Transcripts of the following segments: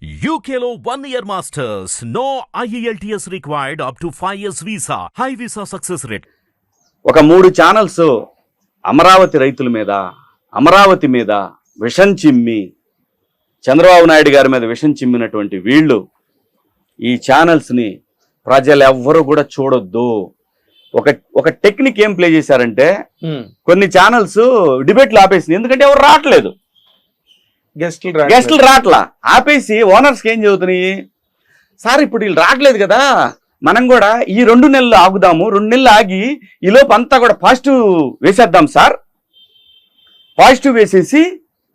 One year masters. No E IELTS required up to 5 years visa. High visa success rate. ఒక మూడు channels Amaravati రైతుల మీద అమరావతి మీద విషం చిమ్మి చంద్రబాబు నాయుడు గారి మీద విషం చిమ్మినటువంటి వీళ్ళు ఈ ఛానల్స్ని ప్రజలు ఎవ్వరూ కూడా చూడొద్దు ఒక ఒక టెక్నిక్ ఏం ప్లే చేశారంటే కొన్ని ఛానల్స్ డిబేట్లు ఆపేసింది ఎందుకంటే ఎవరు రావట్లేదు గెస్ట్లు గెస్టులు రావట్లా ఆపేసి ఓనర్స్కి ఏం చదువుతున్నాయి? సార్ ఇప్పుడు వీళ్ళు రావట్లేదు కదా. మనం కూడా ఈ రెండు నెలలు ఆగుదాము. రెండు నెలలు ఆగి ఈ లోపు అంతా కూడా పాజిటివ్ వేసేద్దాం సార్. పాజిటివ్ వేసేసి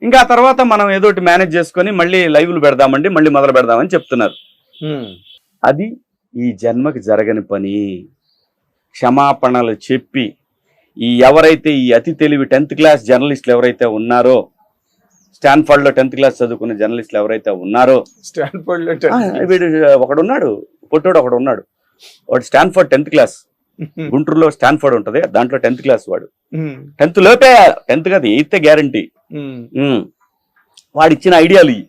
ఇంకా తర్వాత మనం ఏదో ఒకటి మేనేజ్ చేసుకొని మళ్ళీ లైవ్లు పెడదామండి మళ్ళీ మొదలు పెడదామని చెప్తున్నారు. అది ఈ జన్మకి జరగని పని. క్షమాపణలు చెప్పి ఈ ఎవరైతే ఈ అతి తెలివి టెన్త్ క్లాస్ జర్నలిస్టులు ఎవరైతే ఉన్నారో స్టాన్ఫర్డ్లో టెన్త్ క్లాస్ చదువుకున్న జర్నలిస్టులు ఎవరైతే ఉన్నారో స్టాన్ఫోర్డ్లో వీడు ఒకడు ఉన్నాడు పొట్టోడు ఒకడు ఉన్నాడు వాడు స్టాన్ఫర్డ్ టెన్త్ క్లాస్. గుంటూరులో స్టాన్ఫర్డ్ ఉంటది దాంట్లో టెన్త్ క్లాస్ వాడు. టెన్త్ లోపే టెన్త్ కాదు ఎయిత్ గ్యారంటీ. వాడు ఇచ్చిన ఐడియాలు ఇవి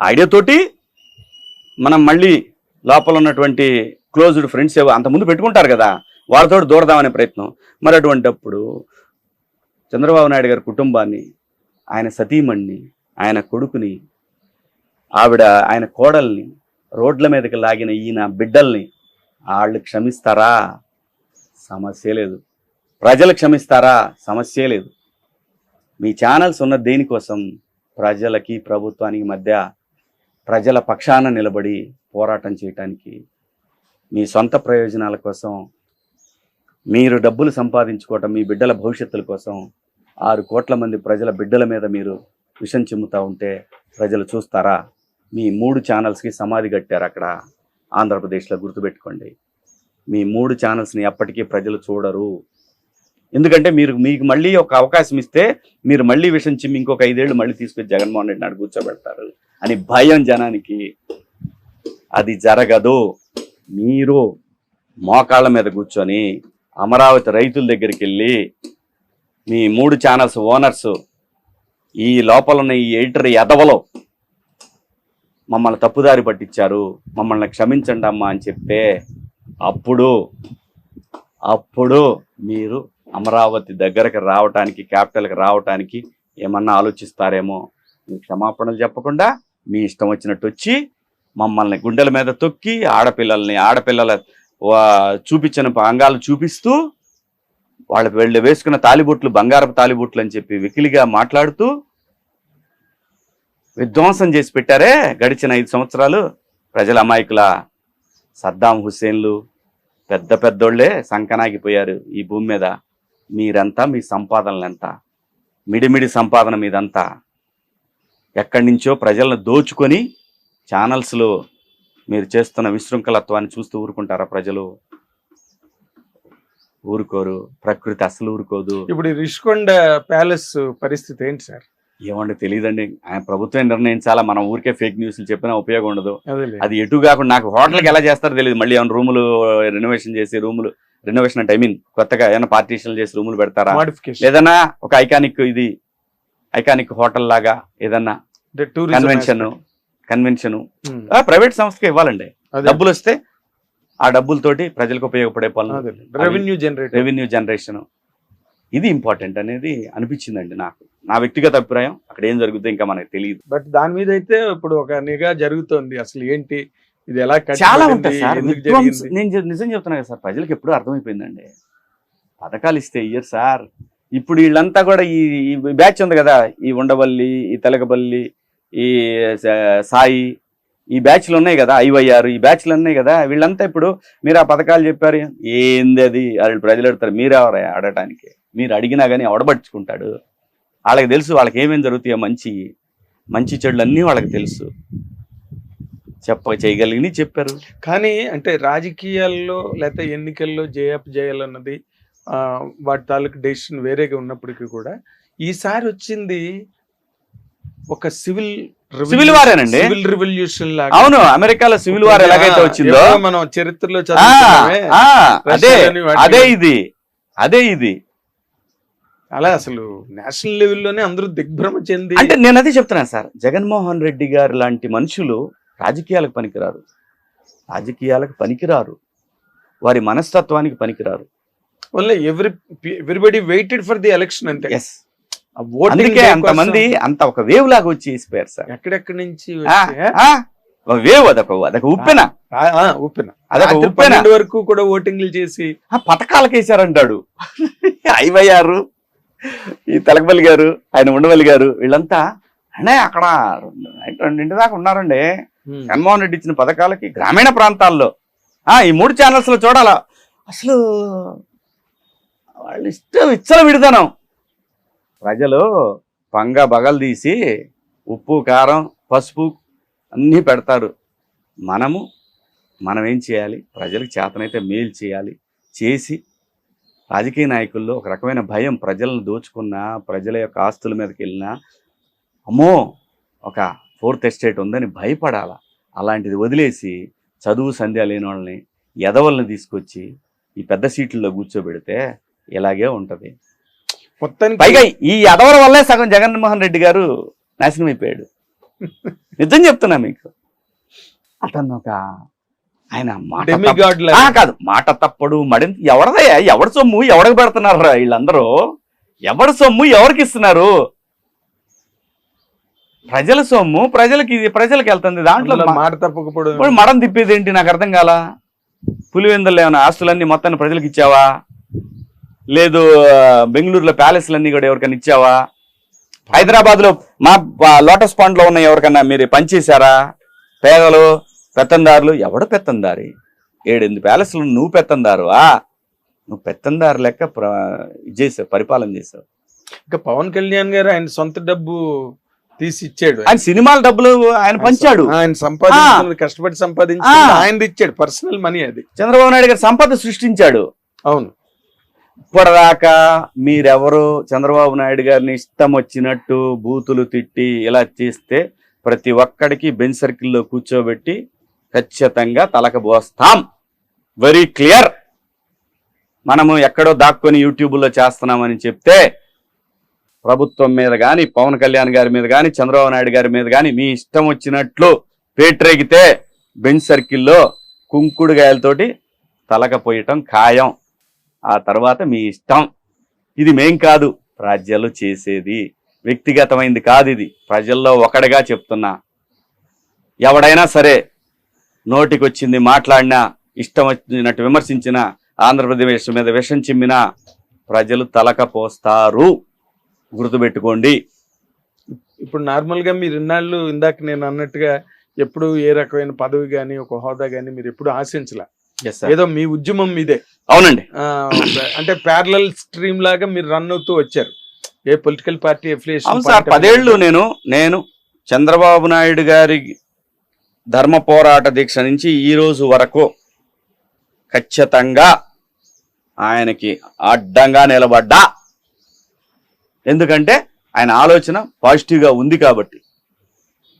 ఐడియా తోటి మనం మళ్ళీ లోపల ఉన్నటువంటి క్లోజ్డ్ ఫ్రెండ్స్ ఏవో అంతకుముందు పెట్టుకుంటారు కదా వాళ్ళతో దూరదామనే ప్రయత్నం. మరి అటువంటప్పుడు చంద్రబాబు నాయుడు గారి కుటుంబాన్ని ఆయన సతీమణ్ణి ఆయన కొడుకుని ఆవిడ ఆయన కోడల్ని రోడ్ల మీదకి లాగిన ఈయన బిడ్డల్ని వాళ్ళు క్షమిస్తారా? సమస్య లేదు. ప్రజలు క్షమిస్తారా? సమస్య లేదు. మీ ఛానల్స్ ఉన్న దేనికోసం? ప్రజలకి ప్రభుత్వానికి మధ్య ప్రజల పక్షాన నిలబడి పోరాటం చేయటానికి. మీ సొంత ప్రయోజనాల కోసం మీరు డబ్బులు సంపాదించుకోవటం మీ బిడ్డల భవిష్యత్తుల కోసం ఆరు కోట్ల మంది ప్రజల బిడ్డల మీద మీరు విషం చిమ్ముతా ఉంటే ప్రజలు చూస్తారా? మీ మూడు ఛానల్స్కి సమాధి కట్టారు అక్కడ ఆంధ్రప్రదేశ్లో గుర్తుపెట్టుకోండి. మీ మూడు ఛానల్స్ని ఎప్పటికీ ప్రజలు చూడరు. ఎందుకంటే మీరు మీకు మళ్ళీ ఒక అవకాశం ఇస్తే మీరు మళ్ళీ విషం చిమ్మి ఇంకొక ఐదేళ్ళు మళ్ళీ తీసుకొచ్చి జగన్మోహన్ రెడ్డి నాడు కూర్చోబెడతారు అని భయం జనానికి. అది జరగదు. మీరు మోకాళ్ళ మీద కూర్చొని అమరావతి రైతుల దగ్గరికి వెళ్ళి మీ మూడు ఛానల్స్ ఓనర్స్ ఈ లోపల ఉన్న ఈ ఎడిటర్ ఎదవలో మమ్మల్ని తప్పుదారి పట్టించారు. మమ్మల్ని క్షమించండి అమ్మా అని చెప్తే అప్పుడు అప్పుడు మీరు అమరావతి దగ్గరకు రావటానికి క్యాపిటల్కి రావటానికి ఏమన్నా ఆలోచిస్తారేమో? మీ క్షమాపణలు చెప్పకుండా మీ ఇష్టం వచ్చినట్టు వచ్చి మమ్మల్ని గుండెల మీద తొక్కి ఆడపిల్లల్ని ఆడపిల్లల చూపించిన అంగాలు చూపిస్తూ వాళ్ళ వెళ్ళి వేసుకున్న తాలిబొట్లు బంగారపు తాలిబొట్లు అని చెప్పి వికిలిగా మాట్లాడుతూ విధ్వంసం చేసి పెట్టారే గడిచిన ఐదు సంవత్సరాలు. ప్రజల అమాయకుల సద్దాం హుస్సేన్లు పెద్ద పెద్దోళ్ళే సంకనాగిపోయారు ఈ భూమి మీద. మీరంతా మీ సంపాదనలంతా మిడిమిడి సంపాదన మీదంతా ఎక్కడి నుంచో ప్రజలను దోచుకొని ఛానల్స్లో మీరు చేస్తున్న విశృంఖలత్వాన్ని చూస్తూ ఊరుకుంటారా ప్రజలు? ఊరుకోరు ప్రకృతి అసలు ఊరుకోదు. ఇప్పుడు రిషికొండ ప్యాలెస్ పరిస్థితి ఏంటి సార్? ఏమంటే తెలియదండి ఆయన ప్రభుత్వం నిర్ణయించాలా? మనం ఊరికే ఫేక్ న్యూస్లు చెప్పినా ఉపయోగం ఉండదు. అదే ఎటు కాకుండా నాకు హోటల్కి ఎలా చేస్తారో తెలియదు మళ్ళీ ఏమైనా రూములు రెనోవేషన్ చేసి రూములు రెనోవేషన్ అంటే ఐ మీన్ కొత్తగా ఏమైనా పార్టీషన్లు చేసి రూములు పెడతారా? ఏదన్నా ఒక ఐకానిక్ ఇది ఐకానిక్ హోటల్ లాగా ఏదన్నా కన్వెన్షన్ కన్వెన్షన్ ప్రైవేట్ సంస్థకి ఇవ్వాలండి. డబ్బులు వస్తే ఆ డబ్బులతోటి ప్రజలకు ఉపయోగపడే పనులు. రెవెన్యూ జనరేట్ రెవెన్యూ జనరేషన్ ఇది ఇంపార్టెంట్ అనేది అనిపించిందండి నాకు. నా వ్యక్తిగత అభిప్రాయం. అక్కడ ఏం జరుగుతుందో ఇంకా మనకు తెలియదు. బట్ దాని మీద అయితే ఇప్పుడు ఒక నిఘా జరుగుతోంది. అసలు ఏంటి? ఇది ఎలా చాలా ఉంటాయి సార్. నేను నిజం చెప్తున్నా కదా సార్. ప్రజలకు ఎప్పుడూ అర్థమైపోయిందండి. పథకాలు ఇస్తే ఇయ్యరు సార్. ఇప్పుడు వీళ్ళంతా కూడా ఈ బ్యాచ్ ఉంది కదా. ఈ ఉండవల్లి ఈ తెలకబల్లి ఈ సాయి ఈ బ్యాచ్లు ఉన్నాయి కదా ఐవైఆర్ ఈ బ్యాచ్లు ఉన్నాయి కదా వీళ్ళంతా ఇప్పుడు మీరు ఆ పథకాలు చెప్పారు. ఏంది అది? వాళ్ళు ప్రజలు అడతారు మీరు ఎవరు అడగటానికి మీరు అడిగినా కానీ అవడబట్టుకుంటాడు వాళ్ళకి తెలుసు వాళ్ళకి ఏమేమి జరుగుతాయో మంచి మంచి చెడులు అన్నీ వాళ్ళకి తెలుసు. చెప్ప చేయగలిగిన చెప్పారు. కానీ అంటే రాజకీయాల్లో లేకపోతే ఎన్నికల్లో జయప్ చేయాలన్నది వాటి తాలూకు డెసిషన్ వేరేగా ఉన్నప్పటికీ కూడా ఈసారి వచ్చింది ఒక సివిల్ War ఏనండి. సివిల్ రివల్యూషన్ లాగా. అవును అమెరికాలో సివిల్ వార్ ఎలాగైతే వచ్చిందో? మనం చరిత్రలో అదే. అదే ఇది అదే ఇది. అలా అసలు నేషనల్ లెవెల్లోనే అందరూ దిగ్భ్రమ చెంది అంటే నేను అదే చెప్తున్నాను సార్ జగన్మోహన్ రెడ్డి గారు లాంటి మనుషులు రాజకీయాలకు పనికిరారు. రాజకీయాలకు పనికిరారు. వారి మనస్తత్వానికి పనికిరారు. Only every everybody waited for the election అంతే. ఎస్ అందుకే అంతమంది అంత ఒక వేవ్ లాగా వచ్చి వేసిపోయారు సార్. ఎక్కడెక్కడి నుంచి వేవ్ అదొక అదొక ఉప్పెన. ఉప్పెన. అదొక ఉప్పెన. వరకు కూడా ఓటింగ్లు చేసి ఆ పథకాలకు వేశారంటాడు. ఐవయ్యారు ఈ తెలకపల్లి గారు ఆయన ఉండవల్లి గారు వీళ్ళంతా అనే అక్కడ రెండింటి దాకా ఉన్నారండి. జగన్మోహన్ రెడ్డి ఇచ్చిన పథకాలకి గ్రామీణ ప్రాంతాల్లో. ఆ ఈ మూడు ఛానల్స్లో చూడాలా. అసలు వాళ్ళు ఇష్టం ఇచ్చల విడదనం. ప్రజలు పంగ బగలు తీసి ఉప్పు కారం పసుపు అన్నీ పెడతారు. మనము మనం ఏం చేయాలి? ప్రజలకు చేతనైతే మేలు చేయాలి. చేసి రాజకీయ నాయకుల్లో ఒక రకమైన భయం ప్రజలను దోచుకున్నా ప్రజల యొక్క ఆస్తుల మీదకి వెళ్ళినా అమ్మో! ఒక ఫోర్త్ ఎస్టేట్ ఉందని భయపడాల? అలాంటిది వదిలేసి చదువు సంధ్య లేని వాళ్ళని ఎదవల్ని తీసుకొచ్చి ఈ పెద్ద సీట్లలో కూర్చోబెడితే ఇలాగే ఉంటుంది. పైగా ఈ ఎదవల వల్లే సగం జగన్మోహన్ రెడ్డి గారు నాశనం అయిపోయాడు. నిజం చెప్తున్నా మీకు. అతను ఒక ఆయన మాట కాదు మాట తప్పడు మడింత ఎవరిదయ్యా ఎవరి సొమ్ము? ఎవరికి పెడుతున్నారు వీళ్ళందరూ? ఎవరి సొమ్ము? ఎవరికి ఇస్తున్నారు? ప్రజల సొమ్ము ప్రజలకి ప్రజలకి వెళ్తుంది. దాంట్లో మాట తప్పకపోవడం మడం తిప్పేది ఏంటి? నాకు అర్థం కాల? పులివెందులు ఏమైనా ఆస్తులన్నీ మొత్తాన్ని ప్రజలకు ఇచ్చావా? లేదు బెంగళూరులో ప్యాలెస్లన్నీ కూడా ఎవరికైనా ఇచ్చావా? హైదరాబాద్లో మా లోటస్ పాండ్లో ఉన్న ఎవరికన్నా మీరు పనిచేశారా? పేదలు పెత్తందారులు? ఎవడు పెత్తందారి? ఏడెనిమిది ప్యాలెస్లు నువ్వు పెత్తందారు ఆ నువ్వు పెత్తందారు లెక్క చేసావు పరిపాలన చేసావు. ఇంకా పవన్ కళ్యాణ్ గారు ఆయన సొంత డబ్బు తీసి ఇచ్చాడు. ఆయన సినిమాల డబ్బులు ఆయన పంచాడు. ఆయన సంపాదించుకున్నది కష్టపడి సంపాదించి ఆ. ఆయనది ఇచ్చాడు పర్సనల్ మనీ అది. చంద్రబాబు నాయుడు గారు సంపద సృష్టించాడు. అవును. ఇప్పటిదాకా మీరెవరు చంద్రబాబు నాయుడు గారిని ఇష్టం వచ్చినట్టు బూతులు తిట్టి ఇలా చేస్తే ప్రతి ఒక్కడికి బెంచ్ సర్కిల్లో కూర్చోబెట్టి ఖచ్చితంగా తలకబోస్తాం వెరీ క్లియర్ మనము ఎక్కడో దాక్కొని యూట్యూబ్లో చేస్తున్నామని చెప్తే ప్రభుత్వం మీద కానీ పవన్ కళ్యాణ్ గారి మీద కానీ చంద్రబాబు నాయుడు గారి మీద కానీ మీ ఇష్టం వచ్చినట్లు పేట్రేగితే బెంచ్ సర్కిల్లో కుంకుడుగాయలతోటి తలకపోయటం ఖాయం. ఆ తర్వాత మీ ఇష్టం. ఇది మేం కాదు రాజ్యాలు చేసేది. వ్యక్తిగతమైంది కాదు ఇది. ప్రజల్లో ఒకడిగా చెప్తున్నా. ఎవడైనా సరే నోటికొచ్చింది మాట్లాడినా ఇష్టం వచ్చినట్టు విమర్శించిన ఆంధ్రప్రదేశ్ మీద విషం చిమ్మినా ప్రజలు తలక పోస్తారు. గుర్తుపెట్టుకోండి. ఇప్పుడు నార్మల్గా మీరు ఇన్నాళ్ళు ఇందాక నేను అన్నట్టుగా ఎప్పుడు ఏ రకమైన పదవి గాని ఒక హోదా గాని మీరు ఎప్పుడు ఆశించలే. ఏదో మీ ఉద్యమం మీదే. అవునండి. అంటే ప్యారలల్ స్ట్రీమ్ లాగా మీరు రన్ అవుతూ వచ్చారు. ఏ పొలిటికల్ పార్టీ అవును సార్ పదేళ్ళు నేను నేను చంద్రబాబు నాయుడు గారి ధర్మ పోరాట దీక్ష నుంచి ఈ రోజు వరకు ఖచ్చితంగా ఆయనకి అడ్డంగా నిలబడ్డా. ఎందుకంటే ఆయన ఆలోచన పాజిటివ్గా ఉంది కాబట్టి.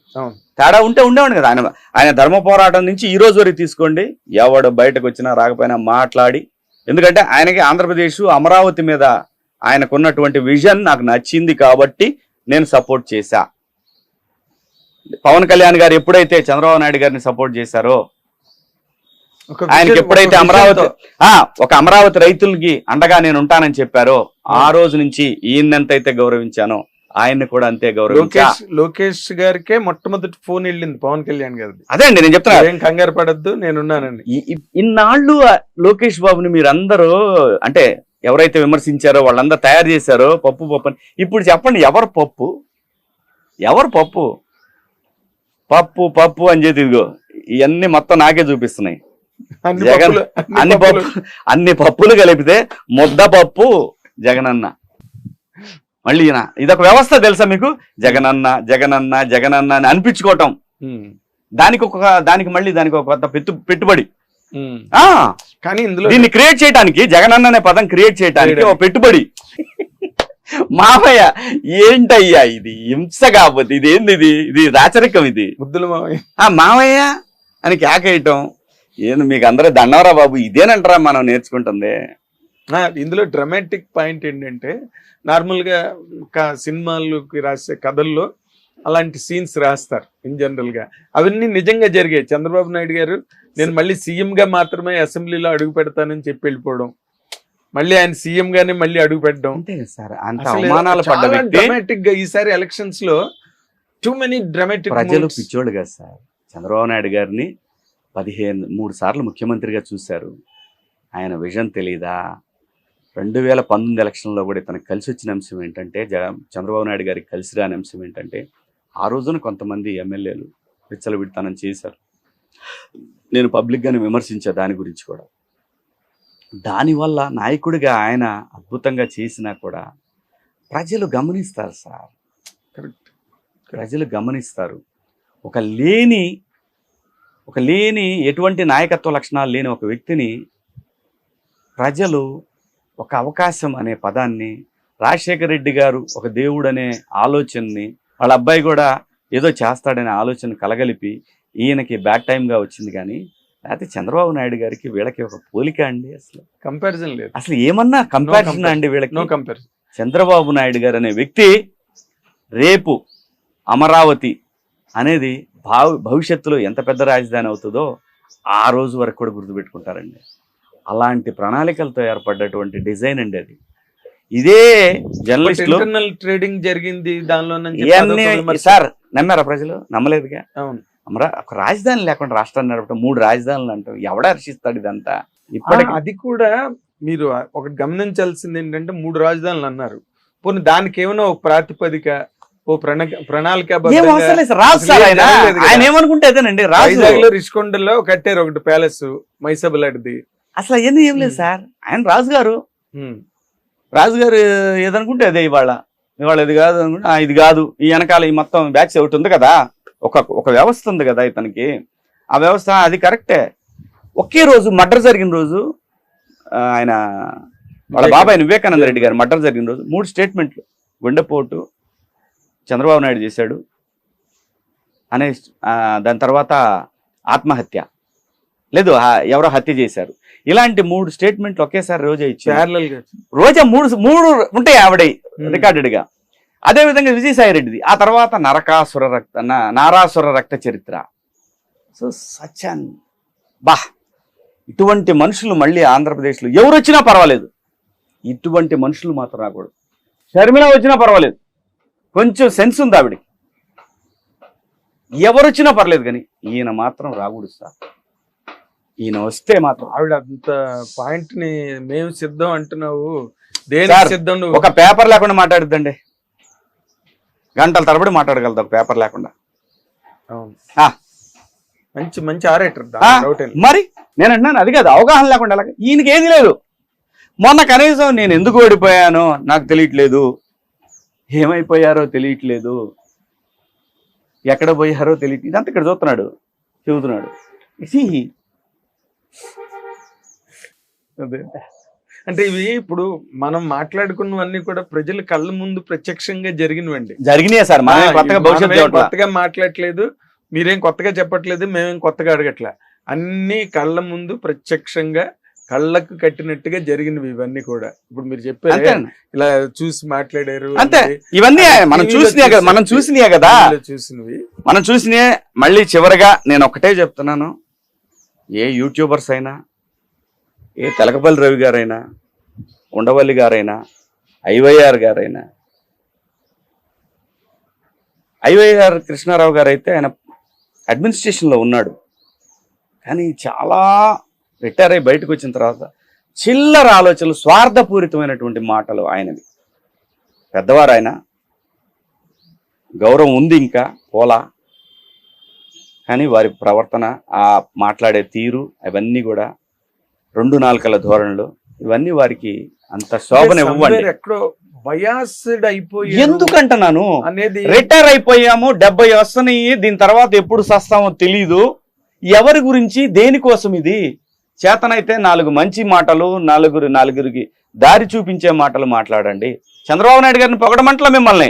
అవును. తేడా ఉంటే ఉండేవాడు కదా. ఆయన ఆయన ధర్మ పోరాటం నుంచి ఈ రోజు వరకు తీసుకోండి. ఎవడు బయటకు వచ్చినా రాకపోయినా మాట్లాడి. ఎందుకంటే ఆయనకి ఆంధ్రప్రదేశ్ అమరావతి మీద ఆయనకున్నటువంటి విజన్ నాకు నచ్చింది కాబట్టి నేను సపోర్ట్ చేశా. పవన్ కళ్యాణ్ గారు ఎప్పుడైతే చంద్రబాబు నాయుడు గారిని సపోర్ట్ చేశారో ఆయనకి ఎప్పుడైతే అమరావతి. ఆ ఒక అమరావతి రైతులకి అండగా నేను ఉంటానని చెప్పారో ఆ. రోజు నుంచి ఈయనంతైతే గౌరవించానో ఆయన్ని కూడా అంతే గౌరవించా లోకేష్ గారికే మొట్టమొదటి ఫోన్ వెళ్ళింది పవన్ కళ్యాణ్ గారిది. అదే అండి నేను చెప్తున్నా. ఏం కంగారు పడద్దు నేనున్నానండి. ఇన్నాళ్ళు లోకేష్ బాబుని మీరందరూ అంటే ఎవరైతే విమర్శించారో వాళ్ళందరూ తయారు చేశారో పప్పు పప్పు అని ఇప్పుడు చెప్పండి ఎవరు పప్పు? ఎవరు పప్పు? పప్పు పప్పు అని చెప్పి ఇదిగో ఇవన్నీ మొత్తం నాకే చూపిస్తున్నాయి. అన్ని జగన్ అన్ని పప్పు పప్పులు. అన్ని పప్పులు కలిపితే ముద్ద పప్పు జగనన్న. మళ్ళీ ఈయన. ఇదొక వ్యవస్థ తెలుసా మీకు? జగనన్న జగనన్న జగనన్న అని అనిపించుకోవటం. దానికి ఒక దానికి మళ్ళీ దానికి ఒక కొత్త పెట్టు పెట్టుబడి. కానీ ఇందులో దీన్ని క్రియేట్ చేయడానికి జగనన్న అనే పదం క్రియేట్ చేయడానికి. ఒక పెట్టుబడి. మామయ్య ఏంటయ్యా ఇది? హింస కాకపోతే ఇది ఏంది ఇది? ఇది రాచరికం ఇది. ముద్దుల మావయ్య ఆ మామయ్య అని కేకేయటం ఏంది మీకు అందరూ దండవరా బాబు. ఇదేనంటారా మనం నేర్చుకుంటుంది? ఇందులో డ్రమాటిక్ పాయింట్ ఏంటంటే నార్మల్గా క- సినిమాలకి రాసే కథల్లో అలాంటి సీన్స్ రాస్తారు ఇన్ జనరల్గా అవన్నీ నిజంగా జరిగాయి. చంద్రబాబు నాయుడు గారు నేను మళ్ళీ సీఎం గా మాత్రమే అసెంబ్లీలో అడుగు పెడతానని చెప్పి వెళ్ళిపోవడం మళ్ళీ ఆయన సీఎం గానే మళ్ళీ అడుగు పెట్టడం. డ్రమాటిక్గా ఈసారి ఎలక్షన్స్లో టూ మెనీ డ్రమాటిక్ ప్రజలు పిచ్చోళ్ళు కదా సార్. చంద్రబాబు నాయుడు గారిని పదిహేను మూడు సార్లు ముఖ్యమంత్రిగా చూశారు. ఆయన విజన్ తెలీదా? రెండు వేల పంతొమ్మిది ఎలక్షన్లో కూడా తనకు కలిసి వచ్చిన అంశం ఏంటంటే జ చంద్రబాబు నాయుడు గారికి కలిసి రాని అంశం ఏంటంటే ఆ రోజున కొంతమంది ఎమ్మెల్యేలు విచ్చలవిడితనం చేశారు. నేను పబ్లిక్గానే విమర్శించా దాని గురించి కూడా. దానివల్ల నాయకుడిగా ఆయన అద్భుతంగా చేసినా కూడా ప్రజలు గమనిస్తారు సార్. Correct. ప్రజలు గమనిస్తారు. ఒక లేని ఒక లేని ఎటువంటి నాయకత్వ లక్షణాలు లేని ఒక వ్యక్తిని ప్రజలు ఒక అవకాశం అనే పదాన్ని రాజశేఖర రెడ్డి గారు ఒక దేవుడు అనే ఆలోచనని వాళ్ళ అబ్బాయి కూడా ఏదో చేస్తాడనే ఆలోచన కలగలిపి ఈయనకి బ్యాడ్ టైంగా వచ్చింది కానీ లేకపోతే చంద్రబాబు నాయుడు గారికి వీళ్ళకి ఒక పోలిక అండి అసలు. కంపారిజన్ లేదు. అసలు ఏమన్నా కంపారిజన్. అండి వీళ్ళకి? నో కంపారిజన్ చంద్రబాబు నాయుడు గారు అనే వ్యక్తి రేపు అమరావతి అనేది భావ భవిష్యత్తులో ఎంత పెద్ద రాజధాని అవుతుందో ఆ రోజు వరకు కూడా గుర్తుపెట్టుకుంటారండి. అలాంటి ప్రణాళికలతో ఏర్పడ్డటువంటి డిజైన్ అండి అది. ఇదే జర్నలిస్టులు ఇంటర్నల్ ట్రేడింగ్ జరిగింది దానిలో సార్ నమ్మారా ప్రజలు? నమ్మలేదుగా? అవును. అమరా ఒక రాజధాని లేకుండా రాష్ట్రాన్ని నడపడం మూడు రాజధానులు అంటాం ఎవడ హర్షిస్తాడు ఇదంతా? ఇప్పటికి ఆ, అది కూడా మీరు ఒకటి గమనించాల్సింది ఏంటంటే మూడు రాజధానులు అన్నారు. పోనీ దానికి ఏమైనా ఒక ప్రాతిపదిక ఓ ప్రణాళిక సార్ ఆయన. ఏమనుకుంటే అదేనండి? రాజు. రిషికొండలో కట్టారు ఒకటి ప్యాలెస్ మైసబులాడిది అసలు అవన్నీ ఏం లేదు. సార్. ఆయన రాజు గారు ఉమ్, రాజుగారు ఏదనుకుంటే అదే ఇవాళ. ఇవాళ ఇది కాదు అనుకుంటే, ఇది కాదు. ఈ వెనకాల ఈ మొత్తం బ్యాచ్ ఒకటి ఉంది కదా. ఒక ఒక వ్యవస్థ ఉంది కదా ఇతనికి. ఆ వ్యవస్థ అది కరెక్టే. ఒకే రోజు మర్డర్ జరిగిన రోజు ఆయన వాళ్ళ బాబాయ్ వివేకానంద రెడ్డి గారు మర్డర్ జరిగిన రోజు మూడు స్టేట్మెంట్లు. గుండెపోటు చంద్రబాబు నాయుడు చేశాడు అనే దాని తర్వాత ఆత్మహత్య. లేదు ఎవరో హత్య చేశారు. ఇలాంటి మూడు స్టేట్మెంట్లు ఒకేసారి రోజే ఇచ్చారు. రోజా మూడు మూడు ఉంటాయి ఆవిడ ఉమ్. రికార్డెడ్గా అదే విధంగా విజయసాయి రెడ్డిది ఆ తర్వాత నరకాసుర రక్త నారాసుర రక్త చరిత్ర. సో సచన్. బా! ఇటువంటి మనుషులు మళ్ళీ ఆంధ్రప్రదేశ్లో ఎవరు వచ్చినా పర్వాలేదు. ఇటువంటి మనుషులు మాత్రం రాకూడదు. షర్మిల వచ్చినా పర్వాలేదు. కొంచెం సెన్స్ ఉంది ఆవిడకి ఎవరు వచ్చినా పర్లేదు కానీ ఈయన మాత్రం రాకూడదు సార్. ఈయన వస్తే మాత్రం. ఆవిడ అంత పాయింట్ని మేము సిద్ధం అంటున్నావు. దేని సిద్ధం నువ్వు? ఒక పేపర్ లేకుండా మాట్లాడుద్దండి. గంటల తరబడి మాట్లాడగలదు ఒక పేపర్ లేకుండా. మంచి మంచి ఆరేటర్. మరి నేను అంటున్నాను అది కాదు అవగాహన లేకుండా ఎలాగ? ఈయనకి ఏది లేదు. మొన్న కనీసం నేను ఎందుకు ఓడిపోయానో నాకు తెలియట్లేదు. ఏమైపోయారో తెలియట్లేదు. ఎక్కడ పోయారో తెలియట్లేదు. ఇదంతా ఇక్కడ చూస్తున్నాడు చెబుతున్నాడు. ఇది అదే. అంటే ఇవి ఇప్పుడు మనం మాట్లాడుకున్నవన్నీ కూడా ప్రజల కళ్ళ ముందు ప్రత్యక్షంగా జరిగినవండి. జరిగినాయి సార్ కొత్తగా మాట్లాడట్లేదు మీరేం కొత్తగా చెప్పట్లేదు మేమేం కొత్తగా అడగట్లే. అన్ని కళ్ళ ముందు ప్రత్యక్షంగా కళ్ళకు కట్టినట్టుగా జరిగినవి ఇవన్నీ కూడా. ఇప్పుడు మీరు చెప్పారు ఇలా చూసి మాట్లాడారు అంతే. ఇవన్నీ మనం చూసినాయి కదా మనం చూసి- చూసినాయి కదా. చూసినవి. మనం చూసినే మళ్ళీ చివరిగా నేను ఒకటే చెప్తున్నాను. ఏ యూట్యూబర్స్ అయినా ఏ తెలకపల్లి రవి గారైనా ఉండవల్లి గారైనా ఐవైఆర్ గారైనా ఐవైఆర్ కృష్ణారావు గారు అయితే ఆయన అడ్మినిస్ట్రేషన్లో ఉన్నాడు. కానీ చాలా రిటైర్ అయి బయటకు వచ్చిన తర్వాత చిల్లర ఆలోచనలు స్వార్థపూరితమైనటువంటి మాటలు ఆయనవి. పెద్దవారు ఆయన గౌరవం ఉంది ఇంకా పోలా. కానీ వారి ప్రవర్తన ఆ మాట్లాడే తీరు అవన్నీ కూడా రెండు నాలుకల ధోరణులు. ఇవన్నీ వారికి అంత శోభన ఇవ్వండి. Somewhere ఎక్కడో బయాస్డ్ అయిపోయి ఎందుకంటున్నాను అనేది రిటైర్ అయిపోయాము డెబ్బై వస్తున్నాయి దీని తర్వాత ఎప్పుడు సస్తామో తెలీదు. ఎవరి గురించి దేనికోసం ఇది? చేతనైతే నాలుగు మంచి మాటలు నలుగురు నలుగురికి దారి చూపించే మాటలు మాట్లాడండి. చంద్రబాబు నాయుడు గారిని పొగడమంటలా మిమ్మల్ని.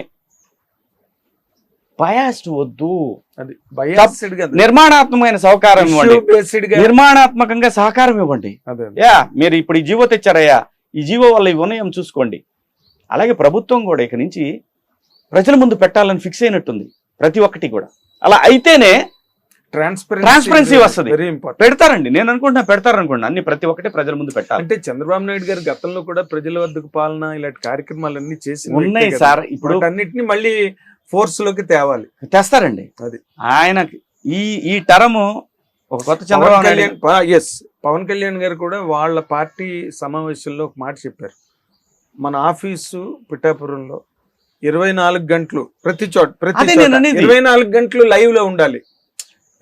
వద్దు. బయాస్డ్గా నిర్మాణాత్మకమైన సహకారం ఇవ్వండి. నిర్మాణాత్మకంగా సహకారం ఇవ్వండి. అదే యా మీరు ఇప్పుడు ఈ జీవో తెచ్చారయ్యా. ఈ జీవో వల్ల ఇవి ఉన్నాయేమో చూసుకోండి. అలాగే ప్రభుత్వం కూడా ఇక నుంచి ప్రజల ముందు పెట్టాలని ఫిక్స్ అయినట్టుంది. ప్రతి ఒక్కటి కూడా. అలా అయితేనే ట్రాన్స్పరెన్సీ వస్తది. పెడతారండి. నేను అనుకుంటున్నా పెడతారనుకుంటున్నా అన్ని ప్రతి ఒక్కటి ప్రజల ముందు పెట్టాలి. అంటే చంద్రబాబు నాయుడు గారు గతంలో కూడా ప్రజల వద్దకు పాలన ఇలాంటి కార్యక్రమాలన్నీ చేసి ఉన్నాయి సార్. ఇప్పుడు అన్నిటిని మళ్ళీ ఫోర్స్లోకి తేవాలి. తెస్తారండి. అది. ఆయన ఈ ఈ టరము ఒక కొత్త చంద్రబాబు కళ్యాణ్ ఎస్ పవన్ కళ్యాణ్ గారు కూడా వాళ్ళ పార్టీ సమావేశంలో ఒక మాట చెప్పారు. మన ఆఫీసు పిఠాపురంలో ఇరవై నాలుగు గంటలు ప్రతి చోట ప్రతి. ఇరవై నాలుగు గంటలు లైవ్లో ఉండాలి.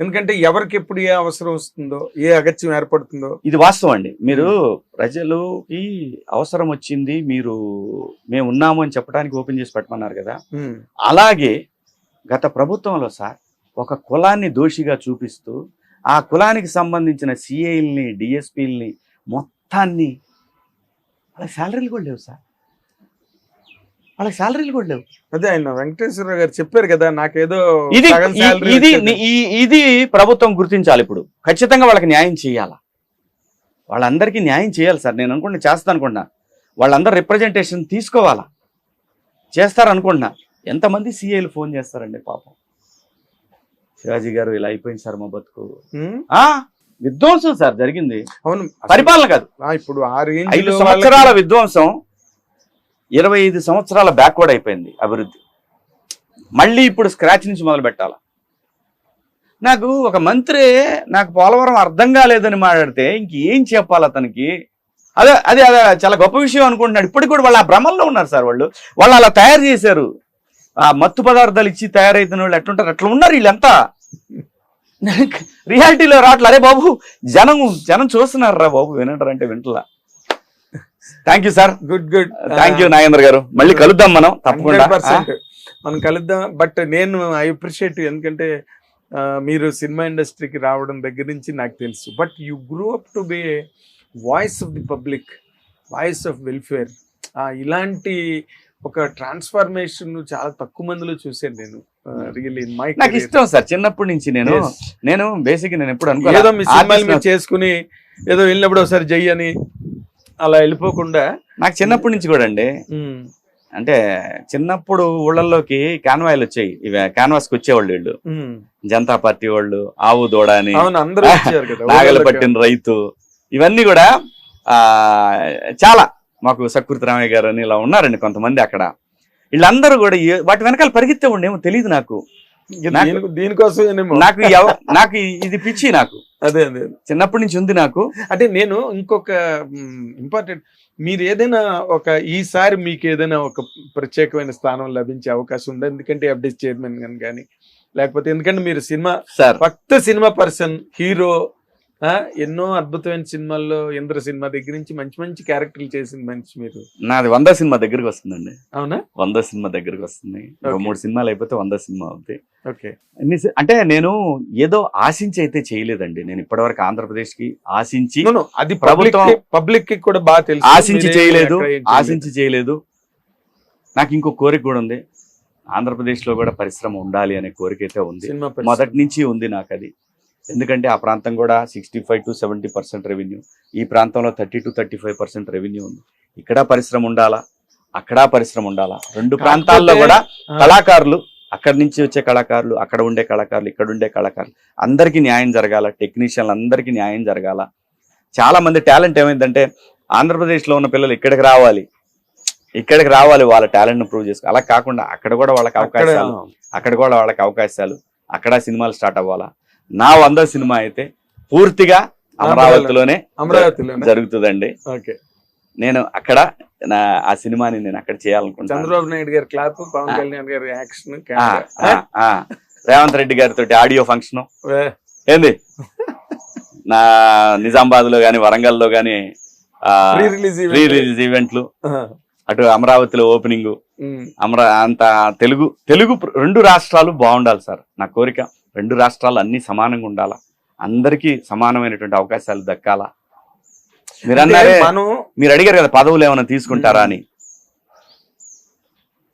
ఎందుకంటే ఎవరికి ఎప్పుడు ఏ అవసరం వస్తుందో ఏ అగత్యం ఏర్పడుతుందో. ఇది వాస్తవం అండి. మీరు ప్రజలుకి అవసరం వచ్చింది మీరు మేము ఉన్నాము అని చెప్పడానికి ఓపెన్ చేసి పెట్టమన్నారు కదా. అలాగే గత ప్రభుత్వంలో సార్ ఒక కులాన్ని దోషిగా చూపిస్తూ ఆ కులానికి సంబంధించిన సిఐల్ని డిఎస్పీల్ని మొత్తాన్ని వాళ్ళకి శాలరీలు కూడా లేవు సార్. వాళ్ళకి శాలరీలు కూడా లేవు. అదే ఆయన వెంకటేశ్వర గారు చెప్పారు కదా నాకేదో ఇది ఇది ఇది ప్రభుత్వం గుర్తించాలి ఇప్పుడు. ఖచ్చితంగా వాళ్ళకి న్యాయం చేయాలా? వాళ్ళందరికీ న్యాయం చేయాలి సార్. నేను అనుకుంటున్నా చేస్తాను అనుకుంటున్నా. వాళ్ళందరూ రిప్రజెంటేషన్ తీసుకోవాలా? చేస్తారు అనుకుంటున్నా. ఎంతమంది సీఏలు ఫోన్ చేస్తారండి పాపం? శివాజీ గారు ఇలా అయిపోయింది సార్ మా బతుకు. విధ్వంసం సార్ జరిగింది. అవును పరిపాలన కాదు. ఆ, ఇప్పుడు ఆ రేంజ్ ఐదు సంవత్సరాల విధ్వంసం. ఇరవై ఐదు సంవత్సరాల బ్యాక్వర్డ్ అయిపోయింది అభివృద్ధి. మళ్ళీ ఇప్పుడు స్క్రాచ్ నుంచి మొదలు పెట్టాల? నాకు ఒక మంత్రి నాకు పోలవరం అర్థం కాలేదని మాట్లాడితే ఇంకేం చెప్పాలి అతనికి? అదే అదే అదే చాలా గొప్ప విషయం అనుకుంటున్నాడు. ఇప్పటికి కూడా వాళ్ళు ఆ భ్రమంలో ఉన్నారు సార్ వాళ్ళు. వాళ్ళు అలా తయారు చేశారు. ఆ మత్తు పదార్థాలు ఇచ్చి తయారైతున్న వాళ్ళు ఎట్లుంటారు? అట్లా ఉన్నారు వీళ్ళంతా. రియాలిటీలో రావట్లే. అరే బాబు జనం జనం చూస్తున్నారు రా బాబు వినంటారు అంటే వింటలా? Thank you sir good good thank you Nagendra garu. మళ్ళీ కలుద్దాం మనం తప్పకుండా. 100% మనం కలుద్దాం. బట్ నేను ఐ అప్రిషియేట్ ఎందుకంటే మీరు సినిమా ఇండస్ట్రీకి రావడం దగ్గర నుంచి నాకు తెలుసు. But you grew up to be voice of the public voice of welfare ఇలాంటి ఒక ట్రాన్స్ఫర్మేషన్ చాలా తక్కువ మందిలో చూసాను నేను రియల్లీ మై నాకు ఇష్టం సార్ చిన్నప్పటి నుంచి నేను నేను బేసిక్ నేను ఎప్పుడు ఏదో మీ సినిమాలు మీరు చేసుకుని ఏదో వెళ్ళినప్పుడు ఒకసారి జై అని అలా వెళ్ళిపోకుండా నాకు చిన్నప్పటి నుంచి కూడా అండి. అంటే చిన్నప్పుడు ఊళ్ళల్లోకి కాన్వాయిలు వచ్చాయి. ఇవి కాన్వాస్కి వచ్చేవాళ్ళు వీళ్ళు. జనతా పార్టీ వాళ్ళు ఆవు దూడ అని నాగలు. పట్టిన రైతు. ఇవన్నీ కూడా ఆ చాలా మాకు సకృతి రామయ్య గారు అని ఇలా ఉన్నారండి కొంతమంది అక్కడ. వీళ్ళందరూ కూడా వాటి వెనకాల పరిగెత్తే ఉండి ఏమో తెలియదు నాకు. నాకు- దీని- దీనికోసమేనేమో. నాకు నాకు ఇది పిచ్చి నాకు. అదే అదే. చిన్నప్పటి నుంచి ఉంది నాకు. అంటే నేను ఇంకొక ఇంపార్టెంట్ మీరు ఏదైనా ఒక ఈసారి మీకు ఏదైనా ఒక ప్రత్యేకమైన స్థానం లభించే అవకాశం ఉందా? ఎందుకంటే ఎఫ్డి చైర్మన్ గాని కానీ లేకపోతే ఎందుకంటే మీరు సినిమా సార్ ఫక్త సినిమా పర్సన్ హీరో ఎన్నో అద్భుతమైన సినిమాల్లో ఇంద్ర సినిమా దగ్గర నుంచి మంచి మంచి క్యారెక్టర్లు చేసిన మనిషి మీరు. నాది వంద సినిమా దగ్గరికి వస్తుందండి. అవునా? వంద సినిమా దగ్గరికి వస్తుంది. మూడు సినిమాలు అయిపోతే వంద సినిమా అవుతాయి ఓకే. అంటే నేను ఏదో ఆశించి అయితే చేయలేదండి. నేను ఇప్పటివరకు ఆంధ్రప్రదేశ్కి ఆశించి అది ప్రభుత్వం- పబ్లిక్కి కూడా బాగా తెలుసు. ఆశించి చేయలేదు. ఆశించి చేయలేదు. నాకు ఇంకో కోరిక కూడా ఉంది. ఆంధ్రప్రదేశ్లో కూడా పరిశ్రమ ఉండాలి అనే కోరిక అయితే ఉంది. మొదటి నుంచి ఉంది నాకు అది. ఎందుకంటే ఆ ప్రాంతం కూడా sixty five to seventy percent revenue. ఈ ప్రాంతంలో thirty to thirty five percent revenue ఉంది. ఇక్కడ పరిశ్రమ ఉండాలా? అక్కడ పరిశ్రమ ఉండాలా? రెండు ప్రాంతాల్లో కూడా. కళాకారులు అక్కడి నుంచి వచ్చే కళాకారులు అక్కడ ఉండే కళాకారులు ఇక్కడ ఉండే కళాకారులు అందరికీ న్యాయం జరగాల? టెక్నీషియన్లు అందరికీ న్యాయం జరగాల? చాలా మంది టాలెంట్ ఏమైందంటే ఆంధ్రప్రదేశ్లో ఉన్న పిల్లలు ఇక్కడికి రావాలి. ఇక్కడికి రావాలి వాళ్ళ టాలెంట్ను ప్రూవ్ చేసుకో. అలా కాకుండా అక్కడ కూడా వాళ్ళకి అవకాశాలు అక్కడ కూడా వాళ్ళకి అవకాశాలు అక్కడ సినిమాలు స్టార్ట్ అవ్వాలా? నా వంద సినిమా అయితే పూర్తిగా అమరావతిలోనే అమరావతిలో జరుగుతుందండి. ఓకే. నేను అక్కడ నా ఆ సినిమాని నేను అక్కడ చేయాలనుకుంటున్నాను. చంద్రబాబు నాయుడు గారి క్లాప్ పవన్. కళ్యాణ్ గారి యాక్షన్. రేవంత్ రెడ్డి గారితో ఆడియో ఫంక్షన్. ఏంది? నా నిజామాబాద్లో గాని వరంగల్లో గాని ప్రీ రిలీజ్ ఈవెంట్లు అటు అమరావతిలో ఓపెనింగ్ అమరా అంత తెలుగు తెలుగు రెండు రాష్ట్రాలు బాగుండాలి సార్ నా కోరిక. రెండు రాష్ట్రాలు అన్ని సమానంగా ఉండాలా? అందరికీ సమానమైనటువంటి అవకాశాలు దక్కాలా? మీరు అన్నారే మీరు అడిగారు కదా పదవులు ఏమైనా తీసుకుంటారా అని.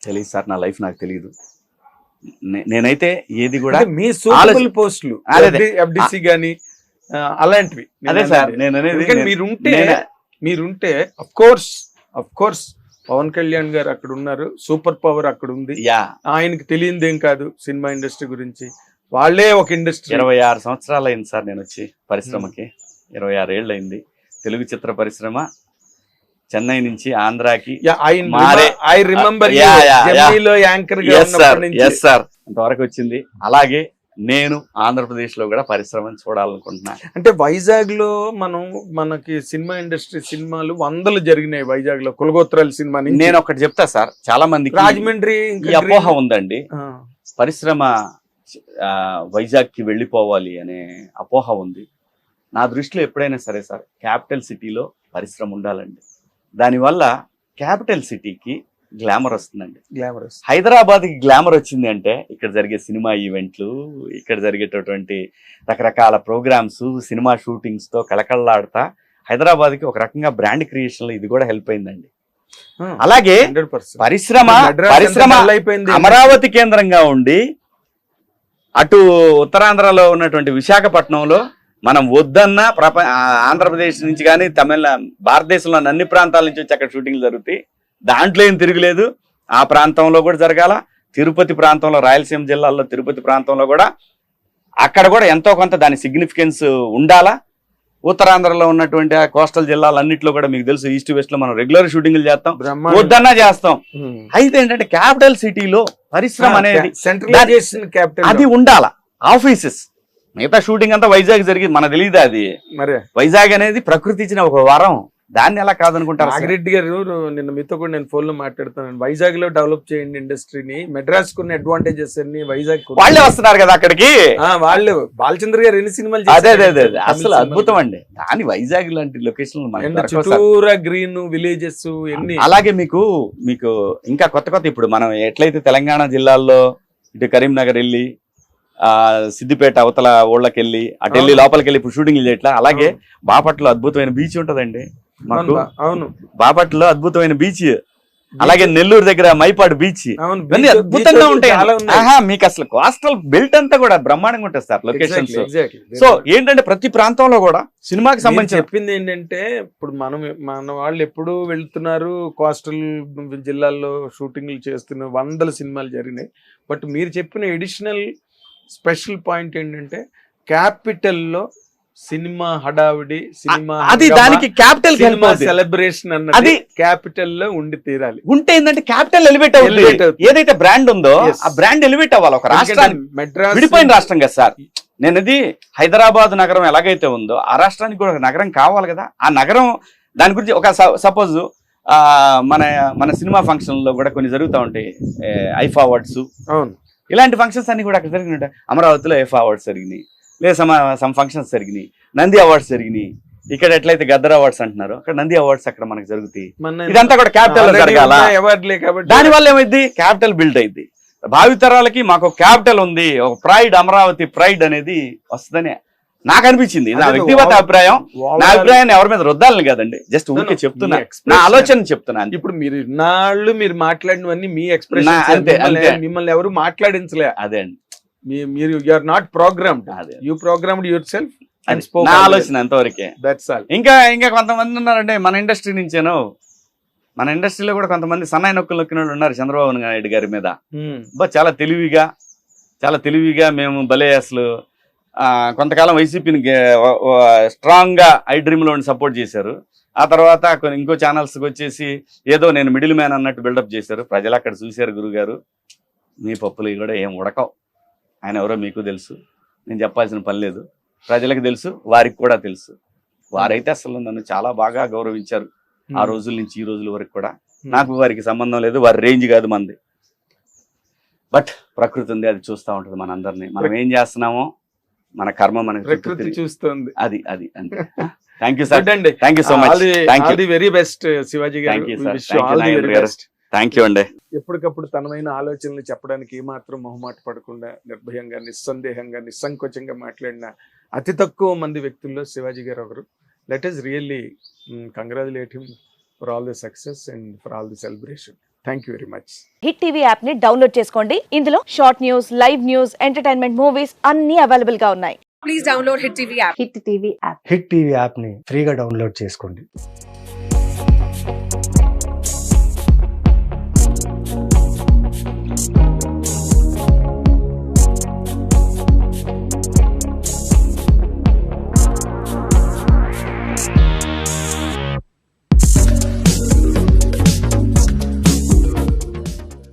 తెలియదు సార్ నా లైఫ్ నాకు తెలియదు నేనైతే ఏది కూడా మీ ఆలోచి- పోస్టులు. ఎఫ్డిసి గాని అలాంటివి. అదే సార్. నేను అనేది మీరుంటే మీరుంటే of course of course Pavan Kalyan garu అక్కడ ఉన్నారు సూపర్ పవర్ అక్కడ ఉంది. యా. ఆయనకి తెలియదేం కాదు సినిమా ఇండస్ట్రీ గురించి. వాళ్ళే ఒక ఇండస్ట్రీ. ఇరవై ఆరు సంవత్సరాలు అయింది సార్ నేను వచ్చి పరిశ్రమకి. ఇరవై ఆరు ఏళ్ళు అయింది తెలుగు చిత్ర పరిశ్రమ. చెన్నై నుంచి ఆంధ్రాకి ఐ రిమెంబర్ యాంకర్ అంతవరకు వచ్చింది అలాగే నేను ఆంధ్రప్రదేశ్లో కూడా పరిశ్రమను చూడాలనుకుంటున్నా. అంటే వైజాగ్లో మనం మనకి సినిమా ఇండస్ట్రీ సినిమాలు వందలు జరిగినాయి వైజాగ్లో కులగోత్రాల సినిమా నేను ఒకటి చెప్తా సార్. చాలా మందికి రాజమండ్రి అపోహ ఉందండి. పరిశ్రమ వైజాగ్కి వెళ్ళిపోవాలి అనే అపోహ ఉంది. నా దృష్టిలో ఎప్పుడైనా సరే సార్ క్యాపిటల్ సిటీలో పరిశ్రమ ఉండాలండి. దానివల్ల క్యాపిటల్ సిటీకి గ్లామర్ వస్తుందండి. గ్లామరస్ హైదరాబాద్కి గ్లామర్ వచ్చింది అంటే ఇక్కడ జరిగే సినిమా ఈవెంట్లు ఇక్కడ జరిగేటటువంటి రకరకాల ప్రోగ్రామ్స్ సినిమా షూటింగ్స్తో కళకళలాడుతా హైదరాబాద్కి ఒక రకంగా బ్రాండ్ క్రియేషన్లో ఇది కూడా హెల్ప్ అయిందండి. అలాగే పరిశ్రమ పరిశ్రమ అమరావతి కేంద్రంగా ఉండి అటు ఉత్తరాంధ్రలో ఉన్నటువంటి విశాఖపట్నంలో మనం వద్దన్న ప్రప ఆంధ్రప్రదేశ్ నుంచి కానీ తమిళ భారతదేశంలోని అన్ని ప్రాంతాల నుంచి వచ్చి అక్కడ షూటింగ్లు జరుగుతాయి. దాంట్లో ఏం తిరగలేదు. ఆ ప్రాంతంలో కూడా జరగాల. తిరుపతి ప్రాంతంలో రాయలసీమ జిల్లాలో తిరుపతి ప్రాంతంలో కూడా అక్కడ కూడా ఎంతో కొంత దాని సిగ్నిఫికెన్స్ ఉండాలా. ఉత్తరాంధ్రలో ఉన్నటువంటి ఆ కోస్టల్ జిల్లాలన్నింటిలో కూడా మీకు తెలుసు ఈస్ట్ వెస్ట్లో మనం రెగ్యులర్ షూటింగ్లు చేస్తాం. వద్దన్నా చేస్తాం. అయితే ఏంటంటే క్యాపిటల్ సిటీలో పరిశ్రమ అనేది సెంట్రలైజేషన్ క్యాపిటల్ అది ఉండాల? ఆఫీసెస్ మిగతా షూటింగ్ అంతా వైజాగ్ జరిగింది. మనకు తెలియదు అది? మరి? వైజాగ్ అనేది ప్రకృతి ఇచ్చిన ఒక వరం. దాన్ని ఎలా కాదనుకుంటారు? నాగిరెడ్డి గారు నిన్న మీతో కూడా నేను ఫోన్లో మాట్లాడుతున్నాను. వైజాగ్లో డెవలప్ చేయండి ఇండస్ట్రీని మెడ్రాస్ కొన్ని అడ్వాంటేజెస్ అన్ని వైజాగ్ వాళ్ళే వస్తున్నారు కదా అక్కడికి? వాళ్ళు. బాలచంద్ర గారు ఎన్ని సినిమాలు అదే అదే అసలు. అద్భుతం అండి. దాని వైజాగ్ లాంటి లొకేషన్ చుట్టూరా గ్రీన్ విలేజెస్ ఎన్ని? అలాగే మీకు మీకు ఇంకా కొత్త కొత్త ఇప్పుడు మనం ఎట్లయితే తెలంగాణ జిల్లాల్లో ఇటు కరీంనగర్ వెళ్ళి ఆ సిద్దిపేట అవతల ఊళ్ళకి వెళ్ళి అటు వెళ్ళి. లోపలికి వెళ్ళి ఇప్పుడు షూటింగ్ చేయట్లా అలాగే బాపట్లో అద్భుతమైన బీచ్ ఉంటదండి. అవును, అవును. బాపట్లో అద్భుతమైన బీచ్ అలాగే నెల్లూరు దగ్గర మైపాడు బీచ్ అవును ఇవన్నీ అద్భుతంగా ఉంటాయి. ఆహా మీకు అసలు కోస్టల్ బెల్ట్ అంతా కూడా బ్రహ్మాండంగా ఉంటుంది సార్ లొకేషన్స్ exactly. సో ఏంటంటే ప్రతి ప్రాంతంలో కూడా సినిమాకి మీరు సంబంధించిన చెప్పింది ఏంటంటే ఇప్పుడు మనం మన వాళ్ళు ఎప్పుడు వెళ్తున్నారు కోస్టల్ జిల్లాల్లో షూటింగ్లు చేస్తున్న వందల సినిమాలు జరిగినాయి. బట్ మీరు చెప్పిన ఎడిషనల్ స్పెషల్ పాయింట్ ఏంటంటే క్యాపిటల్లో సినిమా హడావిడి సినిమా అది దానికి క్యాపిటల్ సినిమా సెలబ్రేషన్ అన్నది అది క్యాపిటల్లో ఉండి తీరాలి. ఉంటే ఏంటంటే క్యాపిటల్ ఎలివేట్ అవుతుంది అవుతుంది. ఏదైతే బ్రాండ్ ఉందో. ఆ బ్రాండ్ ఎలివేట్ అవ్వాలి. ఒక రాష్ట్రానికి మెడ్రాస్ విడిపోయిన రాష్ట్రం కదా సార్. నేను ఇది హైదరాబాద్ నగరం ఎలాగైతే ఉందో ఆ రాష్ట్రానికి కూడా ఒక నగరం కావాలి కదా. ఆ నగరం దాని గురించి ఒక సపోజ్ మన మన సినిమా ఫంక్షన్లో కూడా కొన్ని జరుగుతూ ఉంటాయి. IIFA awards. అవును. ఇలాంటి ఫంక్షన్స్ అన్ని కూడా అక్కడ జరిగినాయి అమరావతిలో ఐఫా అవార్డ్స్ జరిగినాయి. లేదా సమ సమ్ ఫంక్షన్స్ జరిగినాయి. నంది అవార్డ్స్ జరిగినాయి. ఇక్కడ ఎట్లయితే గద్దర్ అవార్డ్స్ అంటున్నారో అక్కడ నంది అవార్డ్స్ అక్కడ మనకు జరుగుతాయి. ఇదంతా కూడా క్యాపిటల్ జరగాల. దాని వల్ల ఏమైంది? క్యాపిటల్ బిల్డ్ అయింది. భావితరాలకి మాకు క్యాపిటల్ ఉంది. ఒక ప్రైడ్ అమరావతి ప్రైడ్ అనేది వస్తుందని నాకు అనిపించింది. నా వ్యక్తిగత అభిప్రాయం. నా అభిప్రాయాన్ని ఎవరి మీద రుద్దాలని కదండి. జస్ట్ ఊరికే చెప్తున్నా. నా ఆలోచన చెప్తున్నా. ఇప్పుడు మీరు నాళ్ళు మీరు మాట్లాడినవన్నీ మీ ఎక్స్ప్రెషన్. మిమ్మల్ని ఎవరు మాట్లాడించలే. అదే అండి. మీరు you are not programmed you programmed yourself నా ఆలోచన అంతవరకే. దట్స్ ఆల్ ఇంకా ఇంకా కొంతమంది ఉన్నారంటే మన ఇండస్ట్రీ నుంచేను. మన ఇండస్ట్రీలో కూడా కొంతమంది సన్నాయి నొక్కులు నొక్కిన వాళ్ళు ఉన్నారు చంద్రబాబు నాయుడు గారి మీద. బా చాలా తెలివిగా చాలా తెలివిగా మేము భలే అసలు కొంతకాలం వైసీపీని స్ట్రాంగ్గా ఐ డ్రీమ్లో సపోర్ట్ చేశారు. ఆ తర్వాత కొన్ని ఇంకో ఛానల్స్కి వచ్చేసి ఏదో నేను మిడిల్ మ్యాన్ అన్నట్టు బిల్డప్ చేశారు. ప్రజలు అక్కడ చూశారు గురుగారు. మీ పప్పులు కూడా ఏం ఉడకవు. ఆయన ఎవరో మీకు తెలుసు. నేను చెప్పాల్సిన పని లేదు. ప్రజలకు తెలుసు వారికి కూడా తెలుసు. వారైతే అసలు నన్ను చాలా బాగా గౌరవించారు. ఆ రోజుల నుంచి ఈ రోజుల వరకు కూడా. నాకు వారికి సంబంధం లేదు వారి రేంజ్ కాదు మంది. బట్ ప్రకృతి ఉంది అది చూస్తూ ఉంటుంది మనందరినీ. మనం ఏం చేస్తున్నామో మన కర్మ మనకి ప్రకృతి చూస్తుంది. అది అది అంతే. Thank you sir thank you so much thank you all the very best Shivaji garu. Thank you అండి. ఎప్పటికప్పుడు తనమైన ఆలోచనలు చెప్పడానికి ఏమాత్రం మొహమాట పడకుండా నిర్భయంగా నిస్సందేహంగా నిస్సంకోచంగా మాట్లాడిన అతి తక్కువ మంది వ్యక్తుల్లో శివాజీ గారు ఒకరు. Let us really congratulate him for all the success and for all the celebration thank you very much hit TV యాప్ని డౌన్లోడ్ చేసుకోండి. ఇందులో short news live news entertainment movies అన్ని అవైలబుల్గా ఉన్నాయి. Please download Hit TV app. Hit TV app hit TV యాప్ని ఫ్రీగా download చేసుకోండి.